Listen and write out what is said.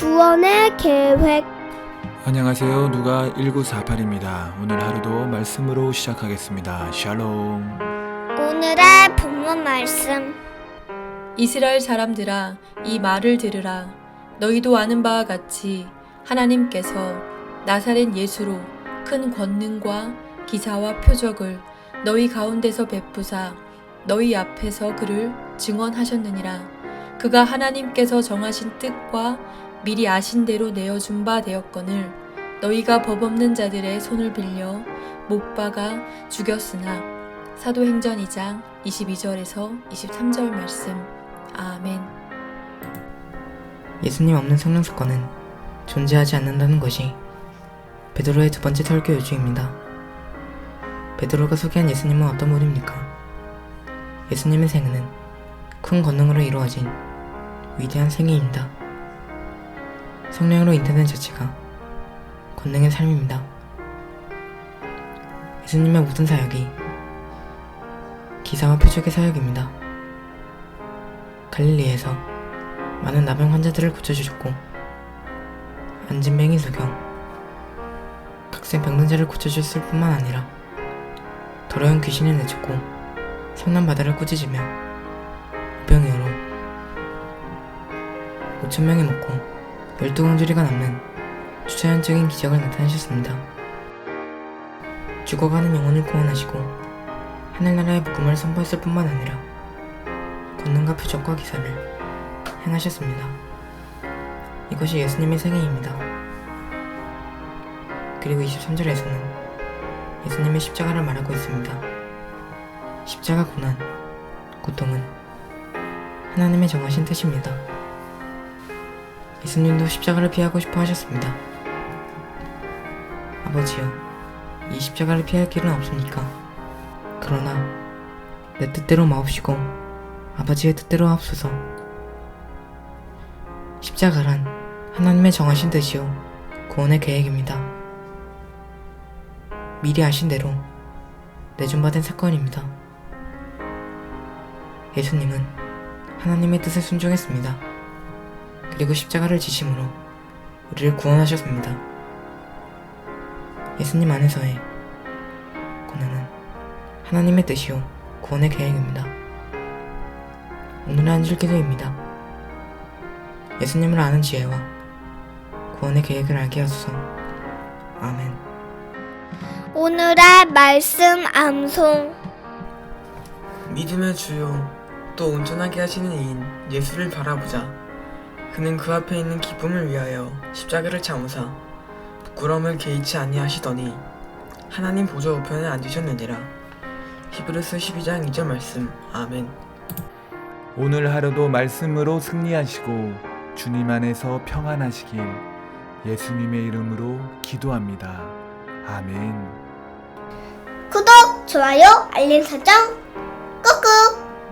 구원의 계획 안녕하세요. 누가 1948입니다. 오늘 하루도 말씀으로 시작하겠습니다. 샬롬. 오늘의 본문 말씀 이스라엘 사람들아 이 말을 들으라 너희도 아는 바와 같이 하나님께서 나사렛 예수로 큰 권능과 기사와 표적을 너희 가운데서 베푸사 너희 앞에서 그를 증언하셨느니라 그가 하나님께서 정하신 뜻과 미리 아신 대로 내어준 바 되었거늘 너희가 법 없는 자들의 손을 빌려 못 박아 죽였으나 사도행전 2장 22절에서 23절 말씀 아멘. 예수님 없는 성령 사건은 존재하지 않는다는 것이 베드로의 두 번째 설교 요중입니다. 베드로가 소개한 예수님은 어떤 분입니까? 예수님의 생애는 큰 권능으로 이루어진 위대한 생애입니다. 성령으로 인도된 자체가 권능의 삶입니다. 예수님의 모든 사역이 기사와 표적의 사역입니다. 갈릴리에서 많은 나병 환자들을 고쳐주셨고 안진뱅이 소경 각색 병든자를 고쳐주셨을 뿐만 아니라 더러운 귀신을 내쫓고 성난 바다를 꾸짖으며 우병이어로 5천명이 먹고 열두 공주리가 남는 주차연적인 기적을 나타내셨습니다. 죽어가는 영혼을 구원하시고 하늘나라의 복음을 선포했을 뿐만 아니라 권능과 표적과 기사를 행하셨습니다. 이것이 예수님의 생애입니다. 그리고 23절에서는 예수님의 십자가를 말하고 있습니다. 십자가 고난, 고통은 하나님의 정하신 뜻입니다. 예수님도 십자가를 피하고 싶어 하셨습니다. 아버지여, 이 십자가를 피할 길은 없습니까? 그러나 내 뜻대로 마옵시고 아버지의 뜻대로 하옵소서. 십자가란 하나님의 정하신 뜻이요 구원의 계획입니다. 미리 아신 대로 내준받은 사건입니다. 예수님은 하나님의 뜻에 순종했습니다. 그리고 십자가를 지심으로 우리를 구원하셨습니다. 예수님 안에서의 고난은 하나님의 뜻이요 구원의 계획입니다. 오늘의 한줄 기도입니다. 예수님을 아는 지혜와 구원의 계획을 알게 하소서. 아멘. 오늘의 말씀 암송 믿음의 주요 또 온전하게 하시는 이인 예수를 바라보자 그는 그 앞에 있는 기쁨을 위하여 십자가를 참으사 부끄러움을 개의치 아니하시더니 하나님 보좌 우편에 앉으셨느니라 히브리서 12장 2절 말씀 아멘 오늘 하루도 말씀으로 승리하시고 주님 안에서 평안하시길 예수님의 이름으로 기도합니다. 아멘. 구독 좋아요 알림 설정